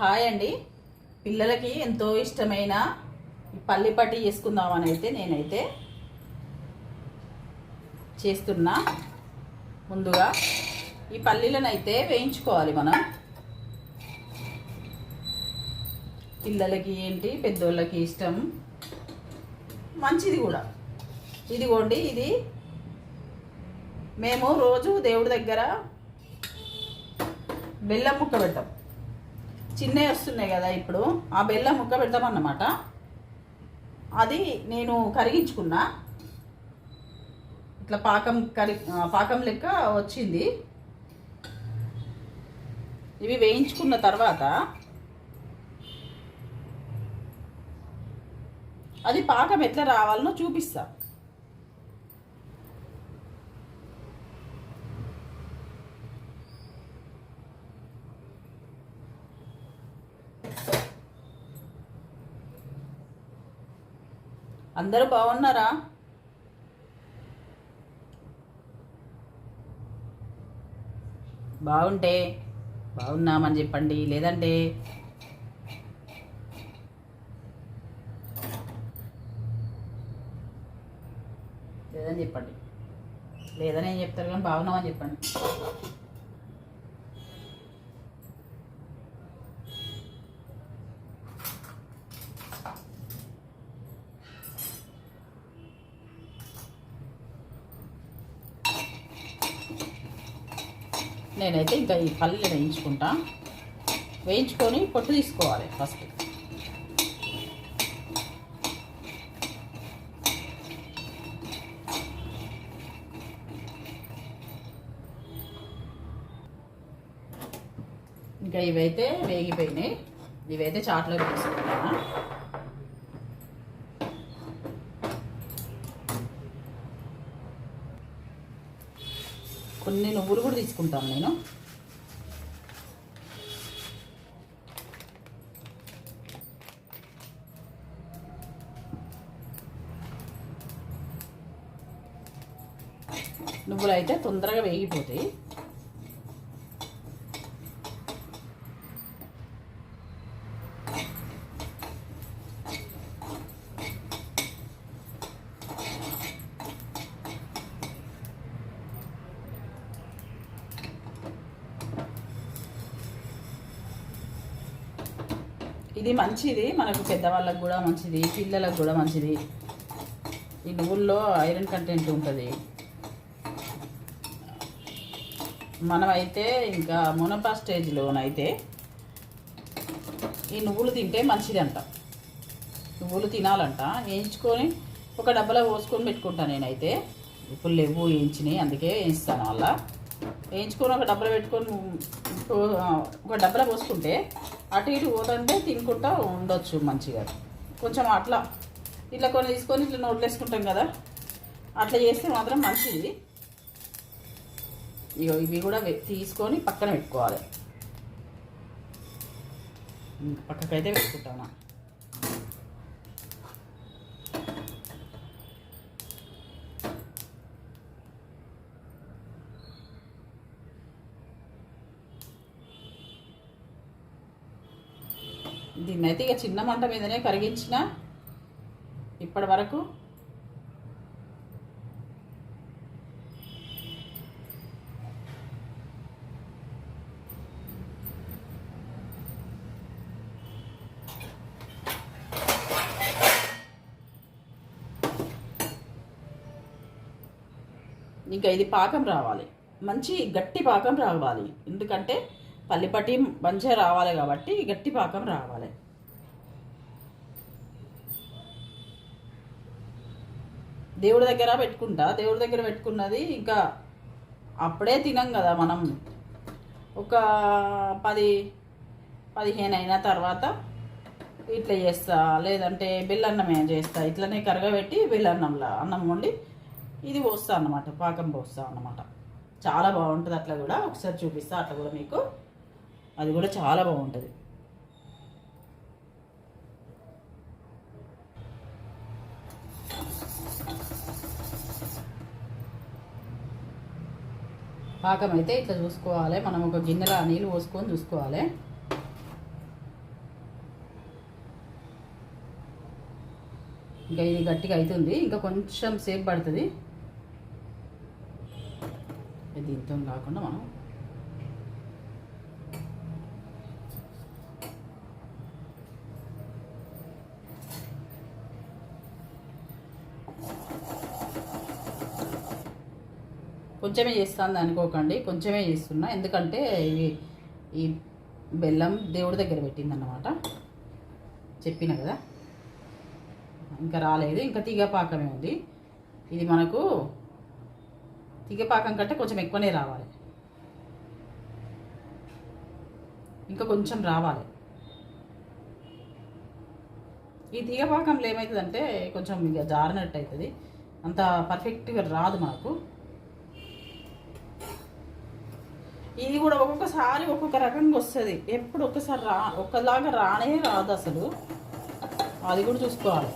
Hi అండి. పిల్లలకి ఎంతో ఇష్టమైన పల్లిపట్టి చేసుకుందామని అయితే నేనైతే చేస్తున్నా. ముందుగా ఈ పల్లీలను అయితే వేయించుకోవాలి మనం. పిల్లలకి ఏంటి పెద్దోళ్ళకి ఇష్టం? మంచిది కూడా. ఇదిగోండి ఇది మేము రోజు దేవుడి దగ్గర బెల్లం ముక్క పెడతాం చిన్నవి వస్తున్నాయి కదా ఇప్పుడు ఆ బెల్లం ముక్క పెడతామన్నమాట అది నేను కరిగించుకున్నా. ఇట్లా పాకం కరి పాకం లెక్క వచ్చింది. ఇవి వేయించుకున్న తర్వాత అది పాకం ఎట్లా రావాలనో చూపిస్తాను అందరూ బాగున్నారా? బాగుంటే బాగున్నామని చెప్పండి లేదంటే లేదని చెప్పండి. లేదని ఏం చెప్తారు కానీ బాగున్నామని చెప్పండి నేనైతే ఇంకా ఈ పల్లీలు వేయించుకుంటా. వేయించుకొని పొట్టు తీసుకోవాలి ఫస్ట్. ఇంకా ఇవైతే వేగిపోయినాయి. ఇవైతే చాట్లో వేసుకుంటాను కొన్ని నువ్వులు కూడా తీసుకుంటాను నేను. నువ్వులు అయితే తొందరగా వేగిపోతాయి. ఇది మంచిది మనకు పెద్దవాళ్ళకు కూడా మంచిది పిల్లలకు కూడా మంచిది. ఈ నువ్వుల్లో ఐరన్ కంటెంట్ ఉంటుంది. మనమైతే ఇంకా మునప స్టేజ్లోనైతే ఈ నువ్వులు తింటే మంచిదంట. నువ్వులు తినాలంట. వేయించుకొని ఒక డబ్బలో పోసుకొని పెట్టుకుంటాను నేనైతే. ఇప్పుడు లేవు వేయించినాయి అందుకే వేయిస్తాను వల్ల వేయించుకొని ఒక డబ్బలో పెట్టుకొని ఒక డబ్బలో పోసుకుంటే అటు ఇటు పోతుంటే తినుకుంటా ఉండొచ్చు మంచిగా. కొంచెం అట్లా. ఇట్లా కొన్ని తీసుకొని ఇట్లా నోట్లు వేసుకుంటాం కదా. అట్లా చేస్తే మాత్రం మంచిది. ఇవి కూడా తీసుకొని పక్కన పెట్టుకోవాలి. పక్కకైతే పెట్టుకుంటాను? దీన్నైతే ఇక చిన్న మంట మీదనే కరిగించిన ఇప్పటి వరకు ఇంకా ఇది పాకం రావాలి. మంచి గట్టి పాకం రావాలి. ఎందుకంటే పల్లిపట్టి మంచిగా రావాలి కాబట్టి గట్టి పాకం రావాలి. దేవుడి దగ్గర పెట్టుకుంటా. దేవుడి దగ్గర పెట్టుకున్నది ఇంకా అప్పుడే తినం కదా మనం. ఒక పది పదిహేను అయిన తర్వాత ఇట్లా చేస్తా. లేదంటే బెల్లన్నమే చేస్తా. ఇట్లనే కరగబెట్టి బెల్లన్నంలా అన్నం వండి ఇది పోస్తా అన్నమాట పాకం పోస్తా అన్నమాట. చాలా బాగుంటుంది అట్లా కూడా ఒకసారి చూపిస్తా అట్లా కూడా మీకు. అది కూడా చాలా బాగుంటుంది. పాకం అయితే ఇట్లా చూసుకోవాలి మనం ఒక గిన్నెలో నీళ్ళు పోసుకొని చూసుకోవాలి. ఇంకా ఇది గట్టిగా అవుతుంది ఇంకా కొంచెం సేపు పడుతుంది. దీంతో కాకుండా మనం కొంచెమే చేస్తాను అనుకోకండి. కొంచెమే చేస్తున్నా. ఎందుకంటే ఇవి ఈ బెల్లం దేవుడి దగ్గర పెట్టిందన్నమాట. చెప్పిన కదా? ఇంకా రాలేదు. ఇంకా తీగ పాకమే ఉంది. ఇది మనకు తీగపాకం కంటే కొంచెం ఎక్కువనే రావాలి. ఇంకా కొంచెం రావాలి. ఈ తీగపాకంలో ఏమవుతుందంటే కొంచెం ఇక జారినట్టు అవుతుంది అంత పర్ఫెక్ట్గా రాదు మనకు ఇది కూడా ఒక్కొక్కసారి ఒక్కొక్క రకంగా వస్తుంది. ఎప్పుడు ఒక్కసారి రా ఒక్కలాగా రానే రాదు అసలు అది కూడా చూసుకోవాలి.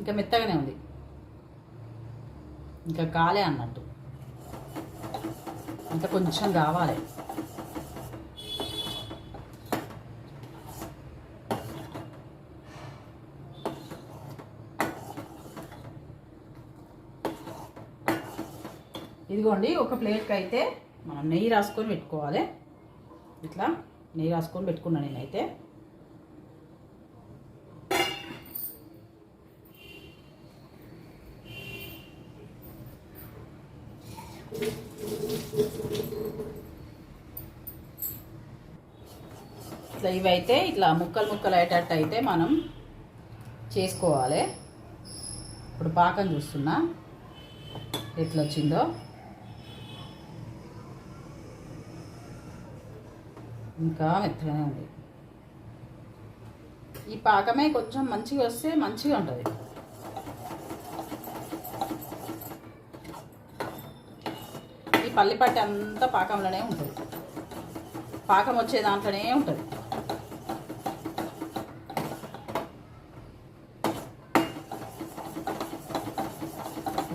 ఇంకా మెత్తగానే ఉంది. ఇంకా కాలే అన్నట్టు. ఇంకా కొంచెం కావాలి ఇదిగోండి ఒక ప్లేట్కి అయితే మనం నెయ్యి రాసుకొని పెట్టుకోవాలి. ఇట్లా నెయ్యి రాసుకొని పెట్టుకున్నాను నేనైతే. ఇవైతే ఇట్లా ముక్కలు ముక్కలు అయ్యేటట్టు అయితే మనం చేసుకోవాలి. ఇప్పుడు పాకం చూస్తున్నా. ఎట్లా వచ్చిందో ఇంకా మెత్తగానే ఉంది. ఈ పాకమే కొంచెం మంచిగా వస్తే మంచిగా ఉంటుంది. ఈ పల్లిపట్టి అంతా పాకంలోనే ఉంటుంది. పాకం వచ్చే దాంట్లోనే ఉంటుంది.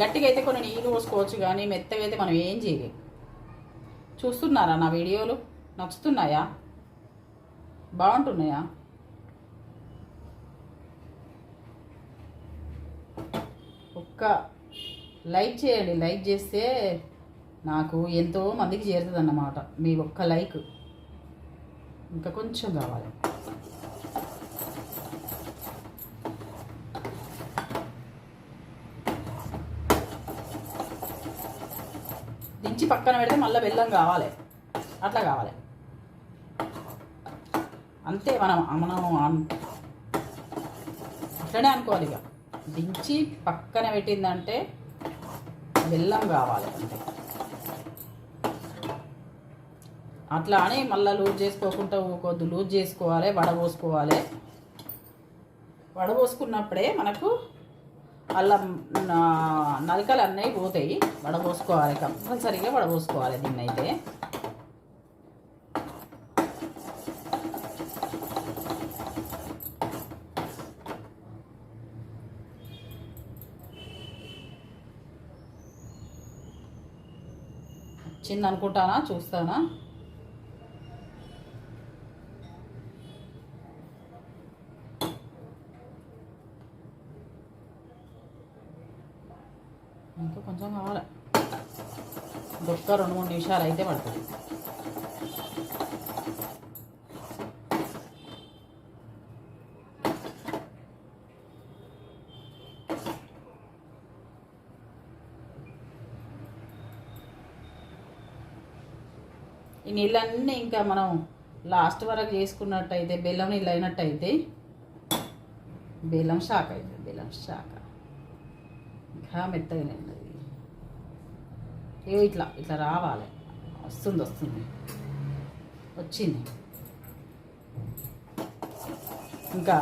గట్టిగా అయితే కొన్ని నీళ్ళు పోసుకోవచ్చు కానీ మెత్తగా అయితే మనం ఏం చేయలేం. చూస్తున్నారా నా వీడియోలు? నచ్చుతున్నాయా? బాగుంటున్నాయా? ఒక్క లైక్ చేయండి. లైక్ చేస్తే నాకు ఎంతో మందికి చేరుతుంది అన్నమాట మీ ఒక్క లైక్. ఇంకా కొంచెం కావాలి దించి పక్కన పెడితే మళ్ళీ బెల్లం కావాలి. అట్లా కావాలి. అంతే మనం మనం అట్లనే అనుకోవాలి ఇక. దించి పక్కన పెట్టిందంటే బెల్లం కావాలి అంతే. అట్లా అని మళ్ళీ లూజ్ చేసుకోకుండా కొద్ది లూజ్ చేసుకోవాలి వడబోసుకోవాలి. వడబోసుకున్నప్పుడే మనకు అల్లం నలకలు అన్నీ పోతాయి. వడబోసుకోవాలి కంపల్సరీగా వడబోసుకోవాలి దీన్ని అయితే వచ్చింది అనుకుంటానా చూస్తానా ఇంకా కొంచెం కావాలి ఇంకొక రెండు మూడు నిమిషాలు అయితే పడుతుంది. ఈ నీళ్ళన్నీ ఇంకా మనం లాస్ట్ వరకు చేసుకున్నట్టయితే బెల్లం నీళ్ళు అయినట్టయితే బెల్లం శాఖ అవుతుంది బెల్లం శాఖ ఇంకా మెత్తగా ఉన్నది ఇట్లా ఇట్లా రావాలి. వస్తుంది వస్తుంది వచ్చింది. ఇంకా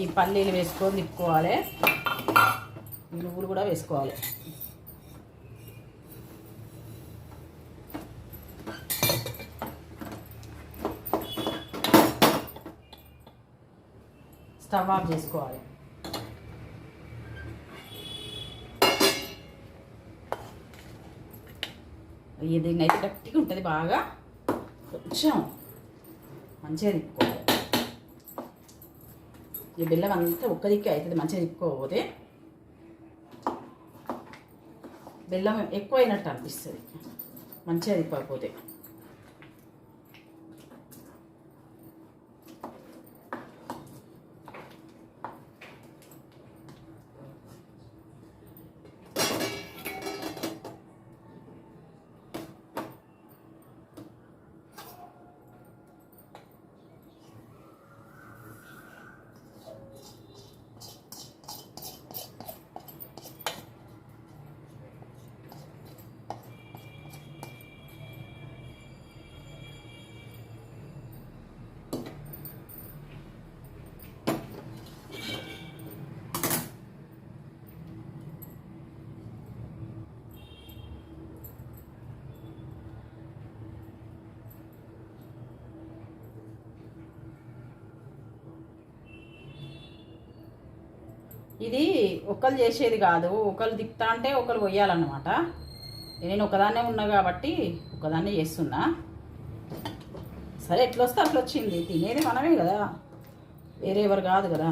ఈ పల్లీలు వేసుకొని తిప్పుకోవాలి. ఈ నువ్వులు కూడా వేసుకోవాలి. స్టవ్ ఆఫ్ చేసుకోవాలి. దీన్ని అయితే గట్టిగా ఉంటుంది బాగా కొంచెం మంచిగా తిప్పుకోవాలి. ఈ బెల్లం అంతా ఒక్క దిక్కే అవుతుంది మంచిగా తిప్పుకోకపోతే. బెల్లం ఎక్కువ అయినట్టు అనిపిస్తుంది మంచిగా తిప్పకపోతే. ఇది ఒకరు చేసేది కాదు ఒకరు దిక్తా అంటే ఒకరు కొయ్యాలన్నమాట నేను ఒకదాన్నే ఉన్నా కాబట్టి ఒకదాన్నే చేస్తున్నా. సరే ఎట్లొస్తే అట్లా వచ్చింది తినేది మనమే కదా. వేరే ఎవరు కాదు కదా.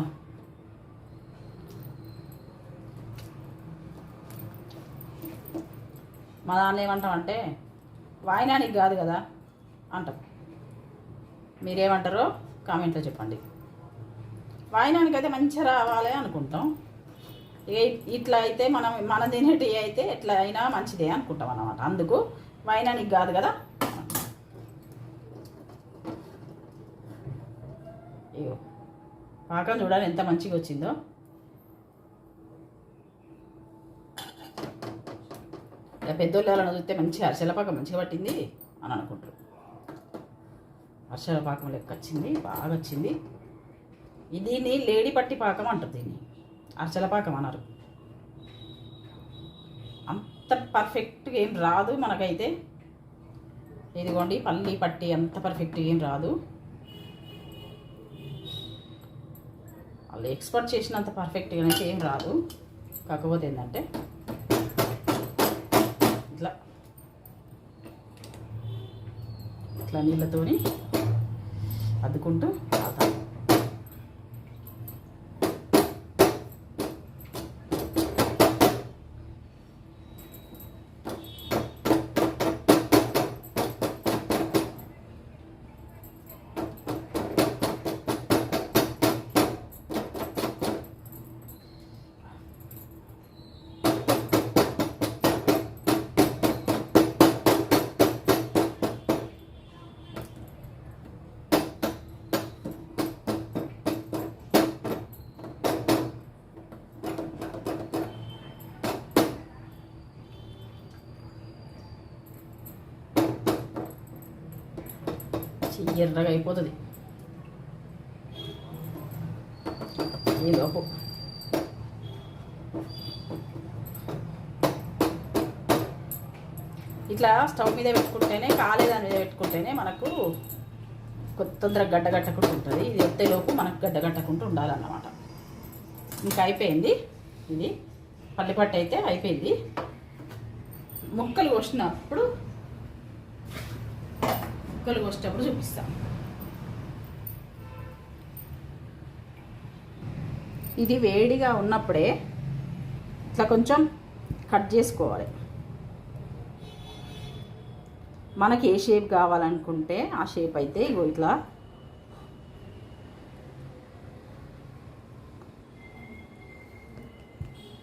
మా దాన్ని ఏమంటాం అంటే వాయినానికి కాదు కదా అంటాం. మీరేమంటారో కామెంట్లో చెప్పండి. వాయినానికి అయితే మంచిగా రావాలి అనుకుంటాం. ఇట్లా అయితే మనం మనం తినేటి అయితే ఎట్లా అయినా మంచిదే అనుకుంటాం అన్నమాట. అందుకు వైనానికి కాదు కదా? ఇగో పాకం చూడాలి ఎంత మంచిగా వచ్చిందో. ఇక పెద్దోళ్ళని చూస్తే మంచిగా అరిసెల పాకం మంచిగా పట్టింది అని అనుకుంటారు. అరిసెల పాకం లెక్క వచ్చింది బాగా వచ్చింది. దీన్ని లేడీ పట్టి పాకం అంటారు దీన్ని. అర్చల పాకం అన్నారు. అంత పర్ఫెక్ట్గా ఏం రాదు మనకైతే. ఇదిగోండి పల్లి పట్టి అంత పర్ఫెక్ట్గా ఏం రాదు. వాళ్ళు ఎక్స్పర్ట్ చేసినంత పర్ఫెక్ట్గా అయితే ఏం రాదు. కాకపోతే ఏంటంటే ఇట్లా ఇట్లా నీళ్ళతోని అద్దుకుంటూ తాగుతాం ఎర్రగా అయిపోతుంది. ఈ లోపు. ఇట్లా స్టవ్ మీద పెట్టుకుంటేనే కాలేదాని మీద పెట్టుకుంటేనే మనకు తొందరగా గడ్డ కట్టకుండా ఉంటుంది. ఇది ఎత్తేలోపు మనకు గడ్డ కట్టకుండా ఉండాలన్నమాట. ఇంకా అయిపోయింది. ఇది పల్లిపట్టు అయితే అయిపోయింది. ముక్కలు కోసినప్పుడు ముక్కలు కోసేటప్పుడు చూపిస్తాం. ఇది వేడిగా ఉన్నప్పుడే ఇట్లా కొంచెం కట్ చేసుకోవాలి. మనకి ఏ షేప్ కావాలనుకుంటే ఆ షేప్ అయితే ఇగో ఇట్లా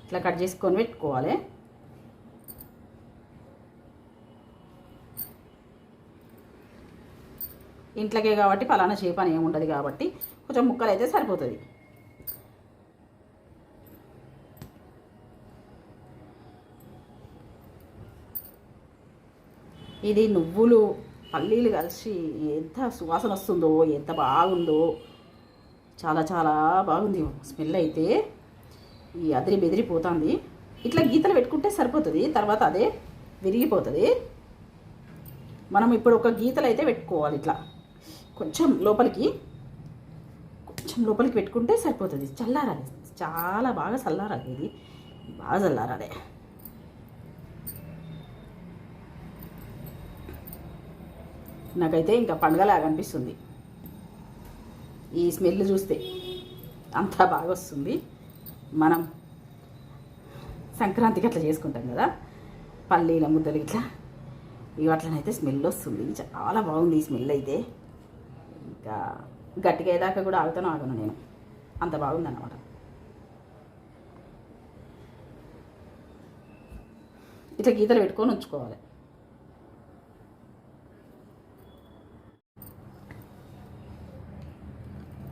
ఇట్లా కట్ చేసుకొని పెట్టుకోవాలి. ఇంట్లోకే కాబట్టి ఫలానా షేప్ అని ఏముండదు కాబట్టి కొంచెం ముక్కలు అయితే సరిపోతుంది. ఇది నువ్వులు పల్లీలు కలిసి ఎంత సువాసన వస్తుందో ఎంత బాగుందో. చాలా చాలా బాగుంది. స్మెల్ అయితే ఈ అదిరి బెదిరిపోతుంది ఇట్లా గీతలు పెట్టుకుంటే సరిపోతుంది. తర్వాత అదే విరిగిపోతుంది. మనం ఇప్పుడు ఒక గీతలు అయితే పెట్టుకోవాలి ఇట్లా. కొంచెం లోపలికి కొంచెం లోపలికి పెట్టుకుంటే సరిపోతుంది. చల్లారాలి. చాలా బాగా చల్లారాలి ఇది. బాగా చల్లారాలి. నాకైతే ఇంకా పండగలాగా అనిపిస్తుంది. ఈ స్మెల్ చూస్తే అంతా బాగా వస్తుంది. మనం సంక్రాంతికి అట్లా చేసుకుంటాం కదా. పల్లీల ముద్దలు ఇట్లా. ఇవి అట్లనైతే స్మెల్ వస్తుంది. చాలా బాగుంది ఈ స్మెల్ అయితే. గట్టిగా అయ్యేదాకా కూడా ఆగుతాను ఆగను నేను. అంత బాగుంది అన్నమాట ఇట్లా గీతలు పెట్టుకొని ఉంచుకోవాలి.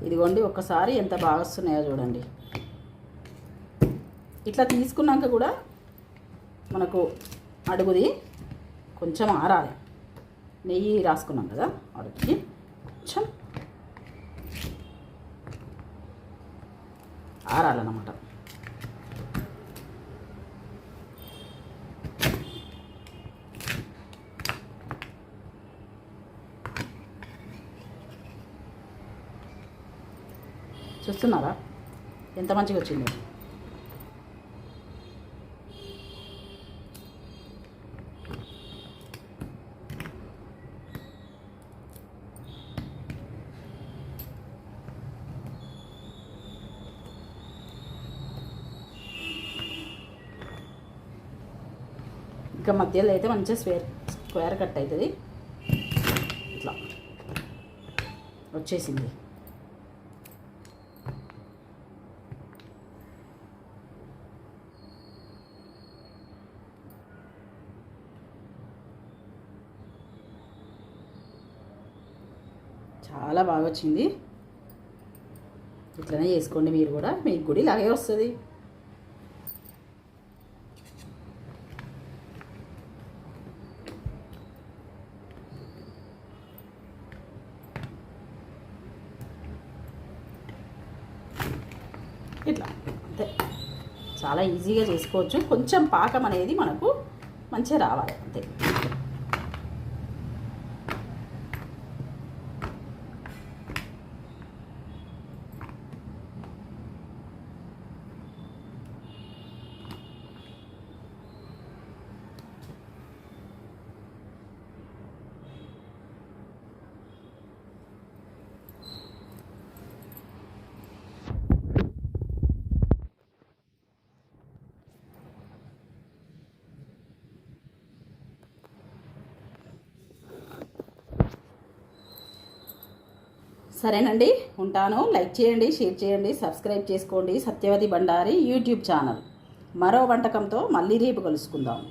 ఇదిగోండి ఒక్కసారి ఎంత బాగా వస్తున్నాయో చూడండి. ఇట్లా తీసుకున్నాక కూడా మనకు అడుగుది కొంచెం ఆరాలి. నెయ్యి రాసుకున్నాం కదా అడుగుకి. కొంచెం ఆరాలన్నమాట. చూస్తున్నారా? ఎంత మంచిగా వచ్చింది? ఇంకా మధ్యలో అయితే మంచిగా స్క్వేర్ స్క్వేర్ కట్ అవుతుంది. ఇట్లా. వచ్చేసింది. చాలా బాగా వచ్చింది. ఇట్లనే చేసుకోండి మీరు కూడా. మీకు కూడా ఇలాగే వస్తుంది ఇట్లా అంతే చాలా ఈజీగా చేసుకోవచ్చు. కొంచెం పాకం అనేది మనకు మంచిగా రావాలి అంతే. సరేనండి ఉంటాను. లైక్ చేయండి షేర్ చేయండి సబ్స్క్రైబ్ చేసుకోండి. Satyavathi Bandari YouTube channel. మరో వంటకంతో మళ్ళీ రేపు కలుసుకుందాం.